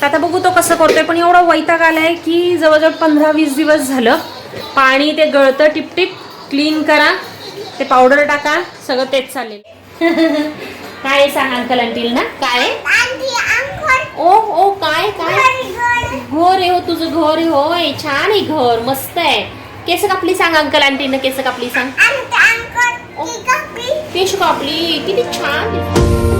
तर आता बघू तो कसं करतोय पण एवढा वैताग आलाय की जवळजवळ पंधरा वीस दिवस झालं. पाणी ते गळतं टिपटिप क्लीन करा ते पावडर टाका सगळं तेच चालेल. काय आहे सांग अंकल अंटील ना? काय? ओ ओ काय काय? घर आहे हो तुझं घर आहे होय छान आहे घर मस्त आहे. केस कापली सांग अंकल आंटीनं केस कापली सांग. केस कापली. किती छान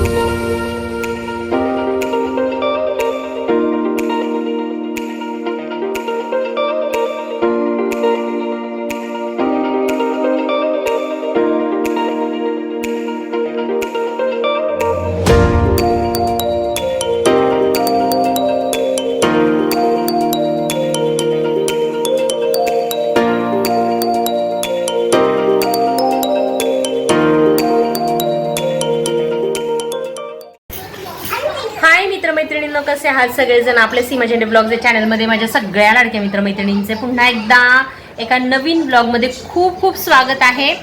हाय मित्रमैत्रिणींनो कसे आहात सगळेजण? आपल्या सीमा झेंडे ब्लॉगच्या चॅनलमध्ये माझ्या सगळ्या लाडक्या मित्रमैत्रिणींचे पुन्हा एकदा एका नवीन ब्लॉगमध्ये खूप खूप स्वागत आहे.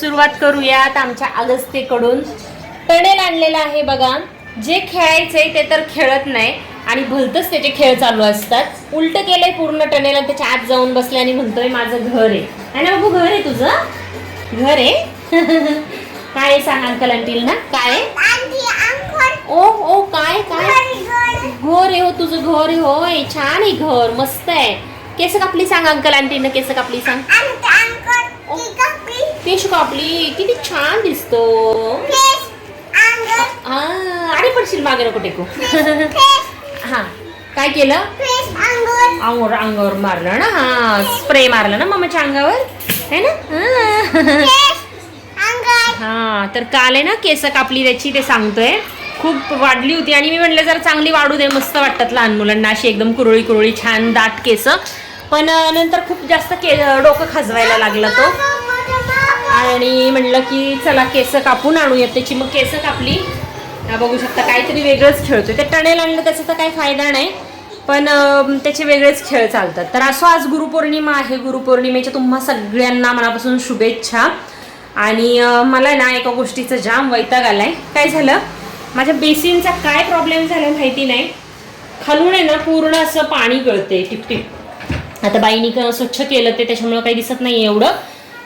सुरुवात करूयात आमच्या अगस्तेकडून. टणेल आणलेला आहे बघा. जे खेळायचे ते तर खेळत नाही आणि भलतंच त्याचे खेळ चालू असतात. उलट केलंय पूर्ण टणेल त्याच्या आत जाऊन बसले आणि म्हणतोय माझं घर आहे. है ना बाबू घर आहे तुझं? घर आहे? काय आहे सांग अंकल अंटील ना काय आहे? ओ ओ काय काय घर आहे हो तुझं घर होय छान आहे घर मस्त आहे. केस कापली सांग अंकल आंटीनं केस कापली सांग. केस कापली. किती छान दिसतो. हा अरे पडशील मागे नको टेकू. हा काय केलं? अंगावर अंगावर मारलं ना हा स्प्रे मारलं ना मम्माच्या अंगावर है ना? हा. हा तर काल आहे ना केस कापली त्याची ते सांगतोय. खूप वाढली होती. आणि मी म्हणलं जरा चांगली वाढू दे मस्त वाटतात लहान मुलांना अशी एकदम कुरळी कुरळी छान दाट केस. पण नंतर खूप जास्त के डोकं खाजवायला लागला तो. आणि म्हणलं की चला केस कापून आणूयात त्याची मग केस कापली. बघू शकता काहीतरी वेगळंच खेळतो ते टणेल आणलं त्याचा तर काही फायदा नाही. पण त्याचे वेगळेच खेळ चालतात. तर असो आज गुरुपौर्णिमा आहे. गुरुपौर्णिमेच्या तुम्हा सगळ्यांना मनापासून शुभेच्छा. आणि मला ना एका गोष्टीचं जाम वैताग आलाय. काय झालं? माझ्या बेसिनचा काय प्रॉब्लेम झाला माहिती नाही. खालून आहे ना पूर्ण असं पाणी गळते टिपटिप आता बाईनी स्वच्छ केलं ते त्याच्यामुळं काही दिसत नाही एवढं.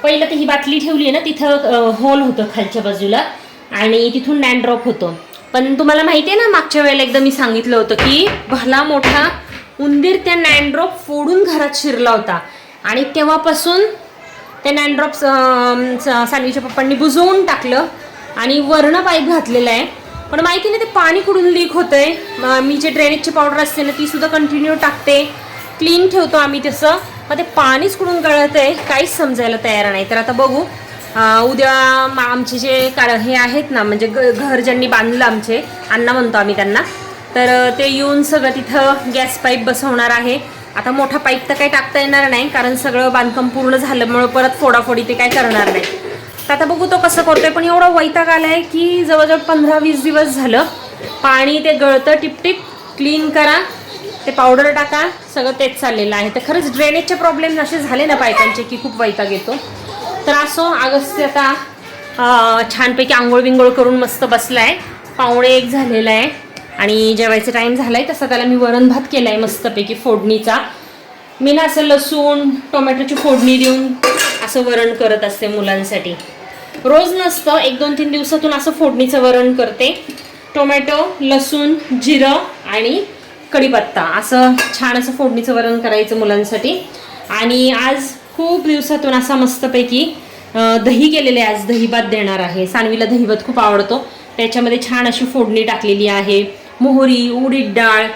पहिलं तर ही बाटली ठेवली आहे ना तिथं होल होतं खालच्या बाजूला. आणि तिथून डॅनड्रॉप होतं. पण तुम्हाला माहिती आहे ना मागच्या वेळेला एकदा मी सांगितलं होतं की भला मोठा उंदीर त्या नॅनड्रॉप फोडून घरात शिरला होता. आणि तेव्हापासून त्या नॅनड्रॉप सानवीच्या पप्पांनी बुजवून टाकलं. आणि वर्ण पाईप घातलेलं आहे. पण माहिती नाही ते पाणी कुठून लीक होतंय? म- मी जे ड्रेनेजची पावडर असते ना ती सुद्धा कंटिन्यू टाकते. क्लीन ठेवतो आम्ही तसं. मग ते पाणीच कुठून गळत आहे काहीच समजायला तयार नाही. तर आता बघू. उद्या आमचे जे कार हे आहेत ना म्हणजे ग- घर ज्यांनी बांधलं आमचे अण्णा म्हणतो आम्ही त्यांना तर ते येऊन सगळं तिथं गॅस पाईप बसवणार आहे. आता मोठा पाईप तर काही टाकता येणार नाही कारण सगळं बांधकाम पूर्ण झाल्यामुळं परत फोडाफोडी ते काय करणार नाही. तर आता बघू तो कसं करतोय पण एवढा वैताग आलाय की जवळजवळ पंधरा वीस दिवस झालं. पाणी ते गळतं टिपटिप क्लीन करा. ते पावडर टाका सगळं तेच चाललेलं आहे. तर खरंच ड्रेनेजचे प्रॉब्लेम असे झाले ना पायकांचे की खूप वैताग येतो. तर असो अगस्त आता छानपैकी आंघोळ बिंघोळ करून मस्त बसलाय. पावणे एक झालेला आहे आणि जेवायचा टाईम झालाय तसा त्याला मी वरण भात केलाय मस्तपैकी फोडणीचा. मी ना असं लसूण टोमॅटोची फोडणी देऊन असं वरण करत असते मुलांसाठी. रोज नसतं एक दोन तीन दिवसातून असं फोडणीचं वरण करते. टोमॅटो लसूण जिरं आणि कढीपत्ता. असं छान असं फोडणीचं वरण करायचं मुलांसाठी. आणि आज खूप दिवसातून असा मस्तपैकी दही केलेले आहे आज दहीभात देणार आहे. सानवीला दहीभात खूप आवडतो. त्याच्यामध्ये छान अशी फोडणी टाकलेली आहे. मोहरी उडीद डाळ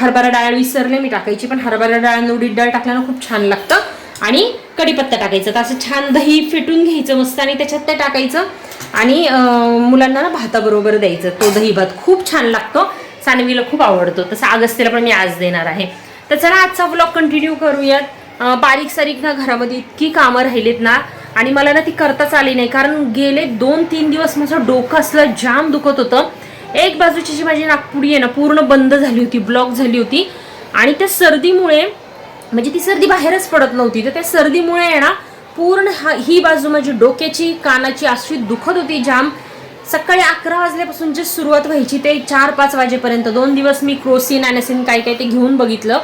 हरभरा डाळ विसरले मी टाकायची पण हरभरा डाळ आणि उडीद डाळ टाकल्यानं खूप छान लागतं. आणि कढीपत्ता टाकायचं. तर असं छान दही फेटून घ्यायचं मस्त आणि त्याच्यात ते टाकायचं. आणि मुलांना ना भाताबरोबर द्यायचं. तो दही भात खूप छान लागतो. सानवीला खूप आवडतो. तसं अगस्तीला पण मी आज देणार आहे. तर चला आजचा ब्लॉग कंटिन्यू करूयात. बारीक सारीक ना घरामध्ये इतकी कामं राहिलीत ना. आणि मला ना ती करताच आली नाही. कारण गेले दोन तीन दिवस माझं डोकं असलं जाम दुखत होतं. एक बाजूची जी माझी नागपुडी आहे ना पूर्ण बंद झाली होती. ब्लॉक झाली होती. आणि त्या सर्दीमुळे म्हणजे ती सर्दी बाहेरच पडत नव्हती. तर त्या सर्दीमुळे आहे ना पूर्ण ही बाजू माझी डोक्याची कानाची अशी दुखत होती जाम. सकाळी अकरा वाजल्यापासून जे सुरुवात व्हायची. ते चार पाच वाजेपर्यंत. दोन दिवस मी क्रोसिन अॅनसिन काय काय ते घेऊन बघितलं.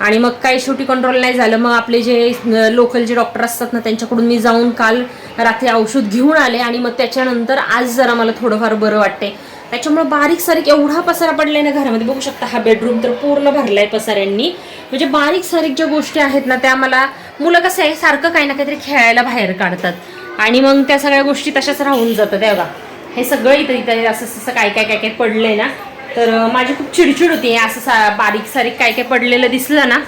आणि मग काही शेवटी कंट्रोल नाही झालं. मग आपले जे लोकल जे डॉक्टर असतात ना त्यांच्याकडून मी जाऊन काल रात्री औषध घेऊन आले. आणि मग त्याच्यानंतर आज जरा मला थोडंफार बरं वाटते त्याच्यामुळं बारीक सारीक एवढा पसारा पडलाय ना घरामध्ये. बघू शकता हा बेडरूम तर पूर्ण भरलाय पसाऱ्यांनी. म्हणजे बारीक सारीक ज्या गोष्टी आहेत ना त्या मला मुलं कसं आहे सारखं काही ना काहीतरी खेळायला बाहेर काढतात. आणि मग त्या सगळ्या गोष्टी तशाच राहून जातात. बघा हे सगळं इथं इथं असं असं काय काय काय काय पडलंय ना तर माझी खूप चिडचिड होती. हे असं सा बारीक सारीक काय काय पडलेलं दिसलं ना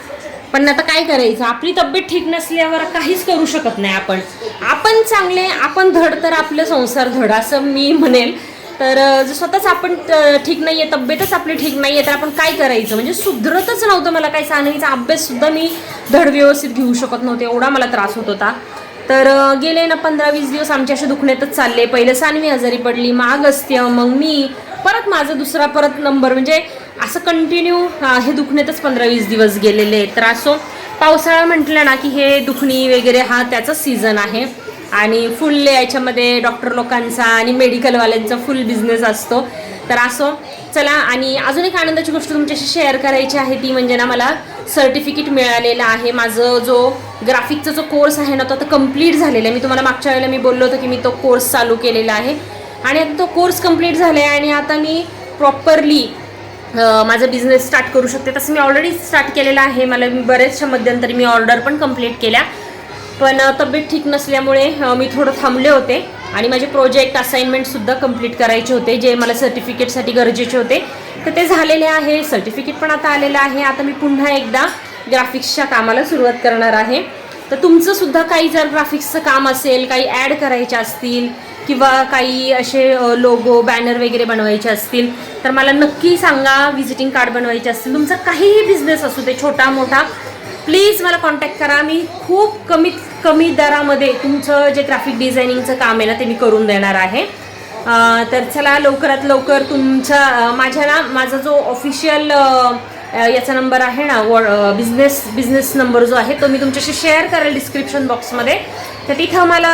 पण आता काय करायचं? आपली तब्येत ठीक नसल्यावर काहीच करू शकत नाही आपण. आपण चांगले आपण धड तर आपलं संसार धड असं मी म्हणेल. तर जर स्वतःच आपण ठीक नाही आहे तब्येतच आपली ठीक नाही आहे तर आपण काय करायचं? म्हणजे सुधरतच नव्हतं मला काय सांगण्याचा अभ्याससुद्धा मी धड व्यवस्थित घेऊ शकत नव्हते एवढा मला त्रास होत होता. तर गेले ना पंधरा वीस दिवस आमचे असे दुखण्यातच चालले. पहिले सानवी आजारी पडली मग अगस्त्य मग मी परत माझा दुसरा परत नंबर. म्हणजे असं कंटिन्यू हे दुखण्यातच पंधरा वीस दिवस गेलेले आहेत. तर असो पावसाळा म्हटलं ना की हे दुखणी वगैरे हा त्याचा सीझन आहे. आणि फुल याच्यामध्ये डॉक्टर लोकांचा आणि मेडिकलवाल्यांचा फुल बिझनेस असतो. तर असो चला आणि अजून एक आनंदाची गोष्ट तुमच्याशी शेअर करायची आहे ती म्हणजे ना मला सर्टिफिकेट मिळालेलं आहे. माझं जो ग्राफिकचा जो कोर्स आहे ना तो आता कंप्लीट झालेला आहे. मी तुम्हाला मागच्या वेळेला मी बोललो होतो की मी तो कोर्स चालू केलेला आहे. आणि आता तो कोर्स कंप्लीट झाला आहे आणि आता मी प्रॉपरली माझा बिझनेस स्टार्ट करू शकते. तसं मी ऑलरेडी स्टार्ट केलेला आहे. मला बरेचशा मध्यंतरी मी ऑर्डर पण कंप्लीट केल्या. पण तब्येत ठीक नसल्यामुळे मी थोडं थांबले होते आणि माझे प्रोजेक्ट असाइनमेंटसुद्धा कंप्लीट करायचे होते जे मला सर्टिफिकेटसाठी गरजेचे होते. तर ते झालेले आहे. सर्टिफिकेट पण आता आलेलं आहे. आता मी पुन्हा एकदा ग्राफिक्सच्या कामाला सुरुवात करणार आहे. तर तुमचंसुद्धा काही जर ग्राफिक्सचं काम असेल काही ॲड करायचे असतील किंवा काही असे लोगो बॅनर वगैरे बनवायचे असतील तर मला नक्की सांगा. व्हिजिटिंग कार्ड बनवायचे असतील. तुमचा काहीही बिझनेस असू दे छोटा मोठा प्लीज मला कॉन्टॅक्ट करा. मी खूप कमीत कमी दरामध्ये तुमचं जे ग्राफिक डिझायनिंगचं काम आहे ना ते मी करून देणार आहे. तर चला लवकरात लवकर तुमच्या माझ्या ना माझा जो ऑफिशियल याचा नंबर आहे ना वॉ बिझनेस बिझनेस नंबर जो आहे तो मी तुमच्याशी शेअर करेल डिस्क्रिप्शन बॉक्समध्ये तर तिथं मला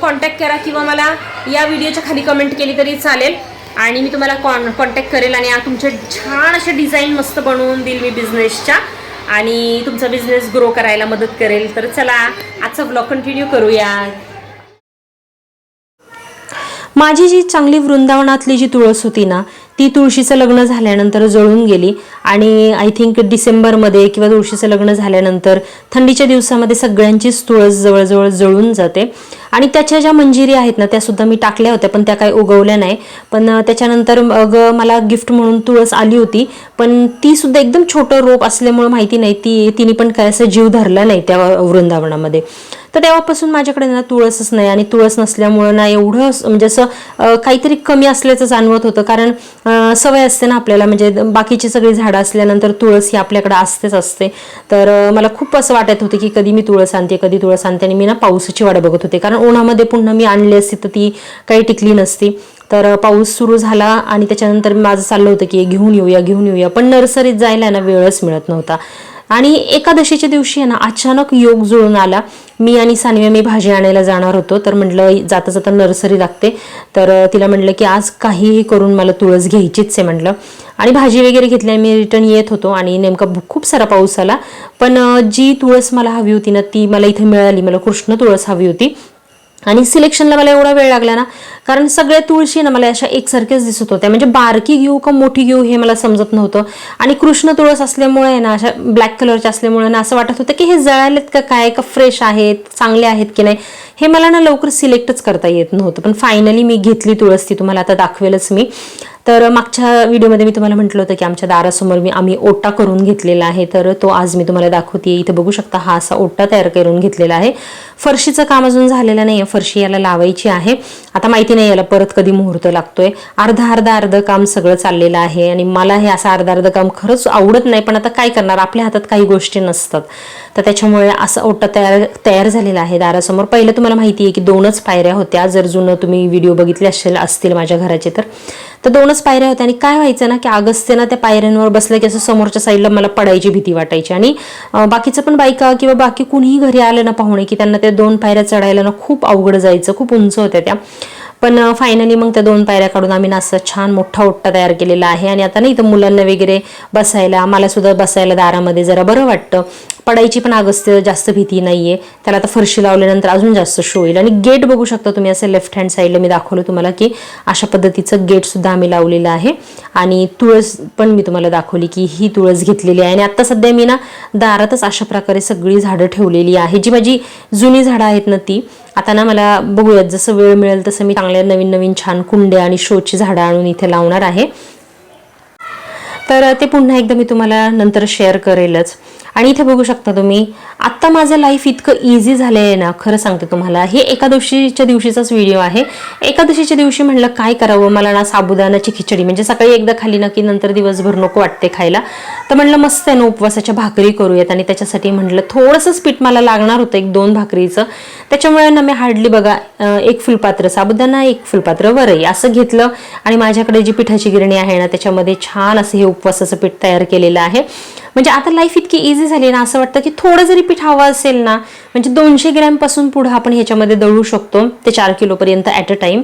कॉन्टॅक्ट करा किंवा मला या व्हिडिओच्या खाली कमेंट केली तरी चालेल. आणि मी तुम्हाला कॉन कॉन्टॅक्ट करेल आणि तुमचे छान असे डिझाईन मस्त बनवून देईल मी बिझनेसच्या आणि तुमचा बिझनेस ग्रो करायला मदत करेल. तर चला आजचा ब्लॉग कंटिन्यू करूया. माझी जी चांगली वृंदावनातली जी तुळस होती ना ती तुळशीचं लग्न झाल्यानंतर जळून गेली. आणि आय थिंक डिसेंबरमध्ये किंवा तुळशीचं लग्न झाल्यानंतर थंडीच्या दिवसामध्ये सगळ्यांचीच तुळस जवळजवळ जळून जाते. आणि त्याच्या ज्या मंजिरी आहेत ना त्या सुद्धा मी टाकल्या होत्या पण त्या काही उगवल्या नाही. पण त्याच्यानंतर मग मला गिफ्ट म्हणून तुळस आली होती. पण ती सुद्धा एकदम छोटं रोप असल्यामुळे माहिती नाही ती तिने पण काय असं जीव धरला नाही त्या वृंदावनामध्ये. तर तेव्हापासून माझ्याकडे ना तुळसच नाही आणि तुळस नसल्यामुळं ना एवढं म्हणजे असं काहीतरी कमी असल्याचं जाणवत होतं. कारण सवय असते ना आपल्याला म्हणजे बाकीची सगळी झाडं असल्यानंतर तुळस ही आपल्याकडे असतेच असते. तर मला खूप असं वाटत होतं की कधी मी तुळस आणते कधी तुळस आणते आणि मी ना पावसाची वाट बघत होते. कारण उन्हामध्ये पुन्हा मी आणली असती तर ती काही टिकली नसती. तर पाऊस सुरू झाला आणि त्याच्यानंतर माझं चाललं होतं की घेऊन येऊया घेऊन येऊया. पण नर्सरीत जायला ना वेळच मिळत नव्हता. आणि एकादशीच्या दिवशी आहे ना अचानक योग जुळून आला. मी आणि सानवी मी भाजी आणायला जाणार होतो. तर म्हटलं जाता जाता नर्सरी लागते. तर तिला म्हटलं की आज काहीही करून मला तुळस घ्यायचीच आहे म्हटलं. आणि भाजी वगैरे घेतली आणि मी रिटर्न येत होतो. आणि नेमका खूप सारा पाऊस आला. पण जी तुळस मला हवी होती ना ती मला इथे मिळाली. मला कृष्ण तुळस हवी होती. आणि सिलेक्शनला मला एवढा वेळ लागला ना कारण सगळ्या तुळशी ना मला अशा एकसारख्याच दिसत होत्या म्हणजे बारकी घेऊ का मोठी घेऊ हे मला समजत नव्हतं. आणि कृष्ण तुळस असल्यामुळे ना अशा ब्लॅक कलरच्या असल्यामुळे ना असं वाटत होतं की हे जळालेत का काय का फ्रेश आहेत चांगले आहेत की नाही हे मला ना लवकर सिलेक्टच करता येत नव्हतं. पण फायनली मी घेतली तुळस ती तुम्हाला आता दाखवेलच मी. तर मागच्या व्हिडिओमध्ये मी तुम्हाला म्हटलं होतं की आमच्या दारासमोर मी आम्ही ओटा करून घेतलेला आहे. तर तो आज मी तुम्हाला दाखवते इथे बघू शकता हा असा ओटा तयार करून घेतलेला आहे. फरशीचं काम अजून झालेलं नाही फरशी याला लावायची आहे. आता माहिती नाही याला परत कधी मुहूर्त लागतोय. अर्धा अर्धा अर्ध काम सगळं चाललेलं आहे. आणि मला हे असं अर्धा अर्ध काम खरंच आवडत नाही. पण आता काय करणार? आपल्या हातात काही गोष्टी नसतात. तर त्याच्यामुळे असं ओटा तयार तयार झालेला आहे दारासमोर. पहिलं तुम्हाला माहिती आहे की दोनच पायऱ्या होत्या. जर जुनं तुम्ही व्हिडिओ बघितले असेल असतील माझ्या घराचे तर. तर दोनच पायऱ्या होत्या आणि काय व्हायचं ना की अगस्त्य ना त्या पायऱ्यांवर बसलं की असं समोरच्या साईडला मला पडायची भीती वाटायची. आणि बाकीचं पण बायका किंवा बाकी कुणीही घरी आलं ना पाहुणे की त्यांना त्या दोन पायऱ्या चढायला ना खूप अवघड जायचं खूप उंच होत्या त्या. पण फायनली मग त्या दोन पायऱ्या काढून आम्ही ना असं छान मोठा ओट्टा तयार केलेला आहे. आणि आता नाही तर मुलांना वगैरे बसायला मला सुद्धा बसायला दारामध्ये जरा बरं वाटतं. पडायची पण अगस्त्य जास्त भीती नाही आहे त्याला आता फरशी लावल्यानंतर अजून जास्त शो येईल. आणि गेट बघू शकता तुम्ही असं लेफ्ट हँड साईडला मी दाखवलं तुम्हाला की अशा पद्धतीचं गेटसुद्धा आम्ही लावलेलं आहे. आणि तुळस पण मी तुम्हाला दाखवली की ही तुळस घेतलेली आहे. आणि आत्ता सध्या मी ना दारातच अशा प्रकारे सगळी झाडं ठेवलेली आहे. जी माझी जुनी झाडं आहेत ना ती. आता ना मला बघूयात जसं वेळ मिळेल तसं मी चांगल्या नवीन नवीन छान कुंड्या आणि शोची झाडं आणून इथे लावणार आहे. तर ते पुन्हा एकदा मी तुम्हाला नंतर शेअर करेलच. आणि इथे बघू शकता तुम्ही आत्ता माझं लाईफ इतकं इझी झालं आहे ना खरं सांगते तुम्हाला. हे एकादशीच्या दिवशीचाच व्हिडिओ आहे. एकादशीच्या दिवशी म्हणलं काय करावं? मला ना साबुदानाची खिचडी म्हणजे सकाळी एकदा खाली ना की नंतर दिवसभर नको वाटते खायला. तर म्हणलं मस्त आहे ना उपवासाच्या भाकरी करूयात. आणि त्याच्यासाठी म्हटलं थोडंसंच पीठ मला लागणार होतं एक दोन भाकरीचं. त्याच्यामुळे ना मी हार्डली बघा एक फुलपात्र साबुदाणा एक फुलपात्र वरई असं घेतलं. आणि माझ्याकडे जी पिठाची गिरणी आहे ना त्याच्यामध्ये छान असं हे उपवासाचं पीठ तयार केलेलं आहे. म्हणजे आता लाईफ इतकी इझी झाली ना असं वाटतं की थोडं जरी पीठ हवं असेल ना म्हणजे दोनशे ग्रॅमपासून पुढं आपण ह्याच्यामध्ये दळू शकतो. ते चार किलोपर्यंत ॲट अ टाईम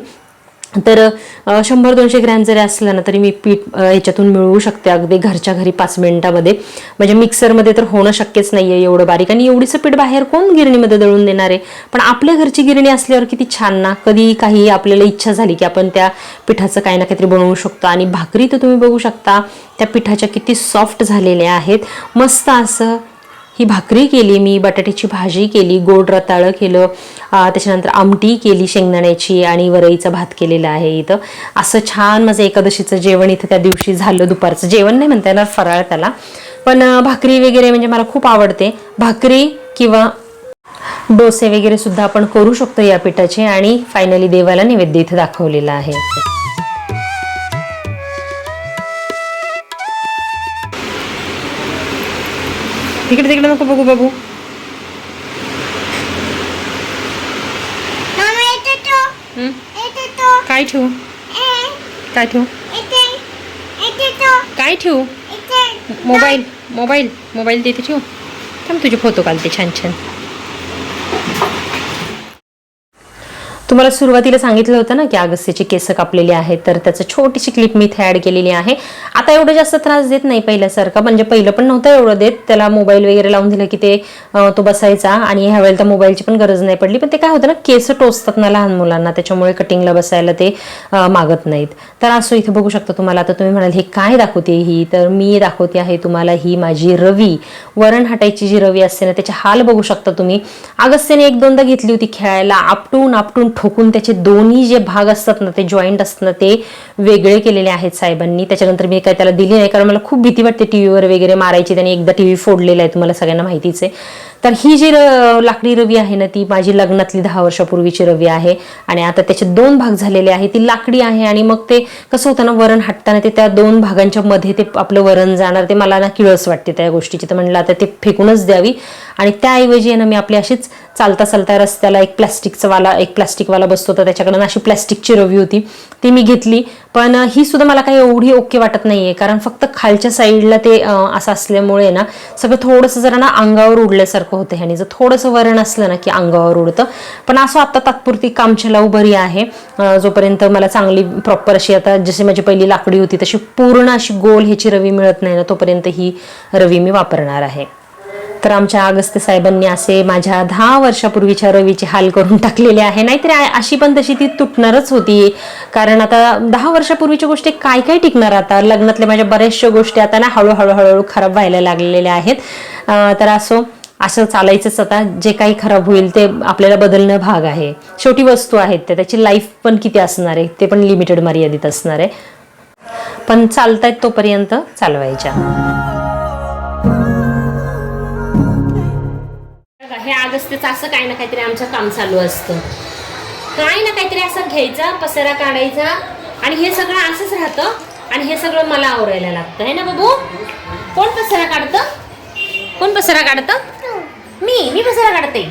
तर शंभर दोनशे ग्रॅम जरी असलं ना तरी मी पीठ याच्यातून ह्याच्यातून मिळवू शकते अगदी घरच्या घरी पाच मिनिटामध्ये. म्हणजे मिक्सरमध्ये तर होणं शक्यच नाही आहे एवढं बारीक. आणि एवढीचं पीठ बाहेर कोण गिरणीमध्ये दळून देणार आहे? पण आपल्या घरची गिरणी असल्यावर किती छान ना कधी काही आपल्याला इच्छा झाली की आपण त्या पिठाचं काही ना काहीतरी बनवू शकतो. आणि भाकरी तर तुम्ही बघू शकता त्या पिठाच्या किती सॉफ्ट झालेल्या आहेत. मस्त असं ही भाकरी केली मी बटाट्याची भाजी केली गोड रताळं केलं त्याच्यानंतर आमटी केली शेंगदाण्याची आणि वरईचा भात केलेला आहे इथं. असं छान माझं एकादशीचं जेवण इथं त्या दिवशी झालं दुपारचं. जेवण नाही म्हणता येणार फराळ त्याला. पण भाकरी वगैरे म्हणजे मला खूप आवडते. भाकरी किंवा डोसे वगैरे सुद्धा आपण करू शकतो या पिठाचे आणि फायनली देवाला नैवेद्य इथं दाखवलेला आहे. तिकडे तिकडे नको बघू to. काय ठेवू? काय ठेवू. काय ठेवू. मोबाईल मोबाईल मोबाईल तिथे ठेवू? थांब तुझे फोटो काढते छान छान. तुम्हाला सुरुवातीला सांगितलं होतं ना की अगस्त्याची केस कापलेली आहेत तर त्याचं छोटीशी क्लिप मी इथे ॲड केलेली आहे. आता एवढं जास्त त्रास देत नाही पहिल्यासारखं म्हणजे पहिलं पण नव्हतं एवढं देत. त्याला मोबाईल वगैरे लावून दिलं की ते तो बसायचा आणि ह्या वेळेला तर मोबाईलची पण गरज नाही पडली. पण ते काय होतं ना केस टोचतात ना लहान मुलांना त्याच्यामुळे कटिंगला बसायला ते मागत नाहीत. तर असं इथे बघू शकता तुम्हाला. आता तुम्ही म्हणाल हे काय दाखवते ही? तर मी दाखवते आहे तुम्हाला ही माझी रवी. वरण हटायची जी रवी असते ना त्याचे हाल बघू शकता तुम्ही. अगस्त्याने एक दोनदा घेतली होती खेळायला आपटून आपटून ठोकून त्याचे दोन्ही जे भाग असतात ना ते जॉईंट असतात ना ते वेगळे केलेले आहेत साहेबांनी. त्याच्यानंतर मी काय त्याला दिली नाही कारण मला खूप भीती वाटते टीव्हीवर वगैरे मारायची त्यांनी एकदा टी व्ही फोडलेला आहे तुम्हाला सगळ्यांना माहितीच आहे. तर ही जी र- लाकडी रवी आहे ना ती माझी लग्नातली दहा वर्षापूर्वीची रवी आहे. आणि आता त्याचे दोन भाग झालेले आहे ती लाकडी आहे आणि मग ते कसं होतं ना वरण हटताना ते त्या दोन भागांच्या मध्ये ते आपलं वरण जाणार ते मला ना किळस वाटते त्या गोष्टीची. तर म्हणलं आता ते फेकूनच द्यावी. आणि त्याऐवजी आहे ना मी आपली अशीच चालता चालता रस्त्याला एक प्लास्टिकचा वाला एक प्लास्टिक प्लास्टिकवाला बसतो तर त्याच्याकडनं अशी प्लास्टिकची रवी होती ती मी घेतली. पण ही सुद्धा मला काही एवढी ओके वाटत नाही आहे कारण फक्त खालच्या साईडला ते असं असल्यामुळे ना सगळं थोडंसं जरा ना अंगावर उडल्यासारखं होतं ह्याने. जर थोडंसं वरण असलं ना की अंगावर उडतं. पण असं आता तात्पुरती कामचला उभरी आहे. जोपर्यंत मला चांगली प्रॉपर अशी आता जशी माझी पहिली लाकडी होती तशी पूर्ण अशी गोल ह्याची रवी मिळत नाही ना तोपर्यंत ही रवी मी वापरणार आहे. तर आमच्या अगस्त्य साहेबांनी असे माझ्या दहा वर्षापूर्वीच्या रवीचे हाल करून टाकलेले आहे. नाहीतरी अशी पण तशी ती तुटणारच होती. कारण आता दहा वर्षापूर्वीच्या गोष्टी काय काय टिकणार आता? लग्नातल्या माझ्या बऱ्याचशा गोष्टी आता ना हळूहळू हळूहळू खराब व्हायला लागलेल्या आहेत. तर असो असं चालायचंच आता. जे काही खराब होईल ते आपल्याला बदलणं भाग आहे. छोटी वस्तू आहेत त्या. त्याची लाईफ पण किती असणार आहे ते पण लिमिटेड मर्यादित असणार आहे. पण चालतायत तोपर्यंत चालवायच्या. बघा, हे असं काही ना काहीतरी आमचं काम चालू असतं. काही ना काहीतरी असं घ्यायचा पसारा काढायचा आणि हे सगळं असंच राहतं आणि हे सगळं मला आवरायला लागतं. आहे ना बाबू? कोण पसारा काढतं? कोण पसारा काढतं? मी मी पसारा काढते.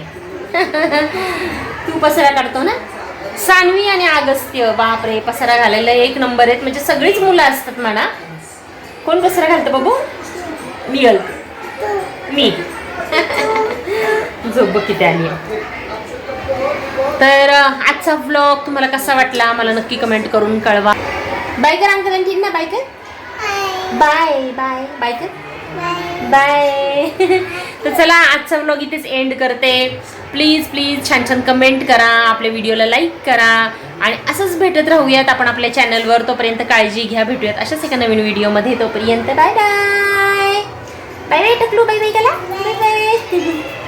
तू पसारा काढतो ना? सानवी आणि अगस्त्य बापरे पसारा घालायला एक नंबर आहेत. म्हणजे सगळीच मुलं असतात म्हणा. कोण पसारा घालतं बाबू? मी घालते. मी. झोप किती आली. आहे तर आजचा व्लॉग तुम्हाला कसा वाटला मला नक्की कमेंट करून कळवा. बाय कर अंकल आणि ना बाय. कर बाय बाय बाय कर बाय तर चला आजचा व्लॉग इथेच एंड करते. प्लीज प्लीज छान छान कमेंट करा आपल्या व्हिडिओला लाईक करा. आणि असंच भेटत राहूयात आपण आपल्या चॅनलवर तोपर्यंत काळजी घ्या भेटूयात अशाच एका नवीन व्हिडिओमध्ये तोपर्यंत बाय बाय बाय बाय टकलू. बाय बाय त्याला बाय बाय